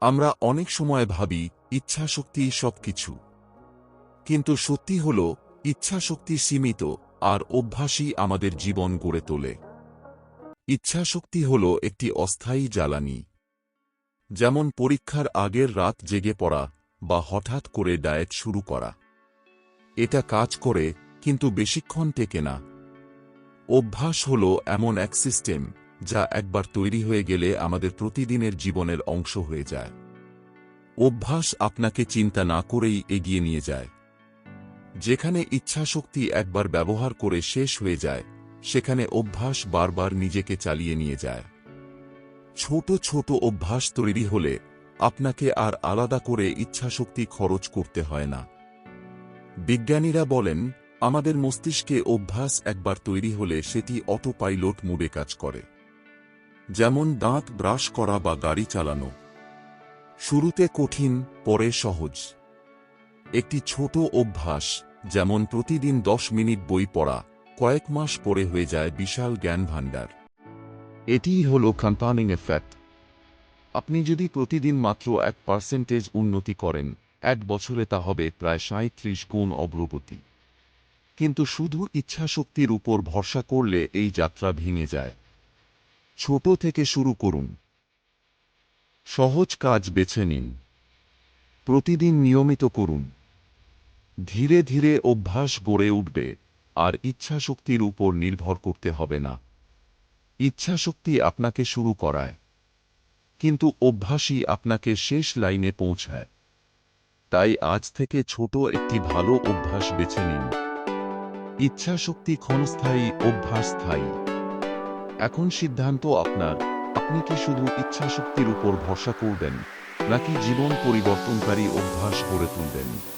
আমরা অনেক সময় ভাবি, ইচ্ছাশক্তি সবকিছু। কিন্তু সত্যি হল, ইচ্ছাশক্তি সীমিত, আর অভ্যাসই আমাদের জীবন গড়ে তোলে। ইচ্ছাশক্তি হল একটি অস্থায়ী জ্বালানি। যেমন পরীক্ষার আগের রাত জেগে পড়া, বা হঠাৎ করে ডায়েট শুরু করা। এটা কাজ করে, কিন্তু বেশিক্ষণ টেকে না। অভ্যাস হল এমন এক সিস্টেম যা একবার তৈরি হয়ে গেলে আমাদের প্রতিদিনের জীবনের অংশ হয়ে যায়। অভ্যাস আপনাকে চিন্তা না করেই এগিয়ে নিয়ে যায়। যেখানে ইচ্ছাশক্তি একবার ব্যবহার করে শেষ হয়ে যায়, সেখানে অভ্যাস বারবার নিজেকে চালিয়ে নিয়ে যায়। ছোট ছোট অভ্যাস তৈরি হলে আপনাকে আর আলাদা করে ইচ্ছাশক্তি খরচ করতে হয় না। বিজ্ঞানীরা বলেন, আমাদের মস্তিষ্কে অভ্যাস একবার তৈরি হলে সেটি অটো পাইলট মুডে কাজ করে। যেমন দাঁত ব্রাশ করা বা গাড়ি চালানো। শুরুতে কঠিন, পরে সহজ। একটি ছোট অভ্যাস, যেমন প্রতিদিন দশ মিনিট বই পড়া, কয়েক মাস পরে হয়ে যায় বিশাল জ্ঞান ভাণ্ডার। এটিই হল কম্পাউন্ডিং এফেক্ট আপনি যদি প্রতিদিন মাত্র এক পার্সেন্টেজ উন্নতি করেন, এক বছরে তা হবে প্রায় সাঁত্রিশ গুণ অগ্রগতি। কিন্তু শুধু ইচ্ছাশক্তির উপর ভরসা করলে এই যাত্রা ভেঙে যায়। ছোট থেকে শুরু করুন। সহজ কাজ বেছে নিন। প্রতিদিন নিয়মিত করুন। ধীরে ধীরে অভ্যাস গড়ে উঠবে, আর ইচ্ছাশক্তির উপর নির্ভর করতে হবে না। ইচ্ছাশক্তি আপনাকে শুরু করায়, কিন্তু অভ্যাসই আপনাকে শেষ লাইনে পৌঁছায়। তাই আজ থেকে ছোট একটি ভালো অভ্যাস বেছে নিন। ইচ্ছাশক্তি ক্ষণস্থায়ী, অভ্যাস স্থায়ী। এখন সিদ্ধান্ত আপনার। আপনি কি শুধু ইচ্ছাশক্তির উপর ভরসা করবেন, নাকি জীবন পরিবর্তনকারী অভ্যাস গড়ে তুলবেন?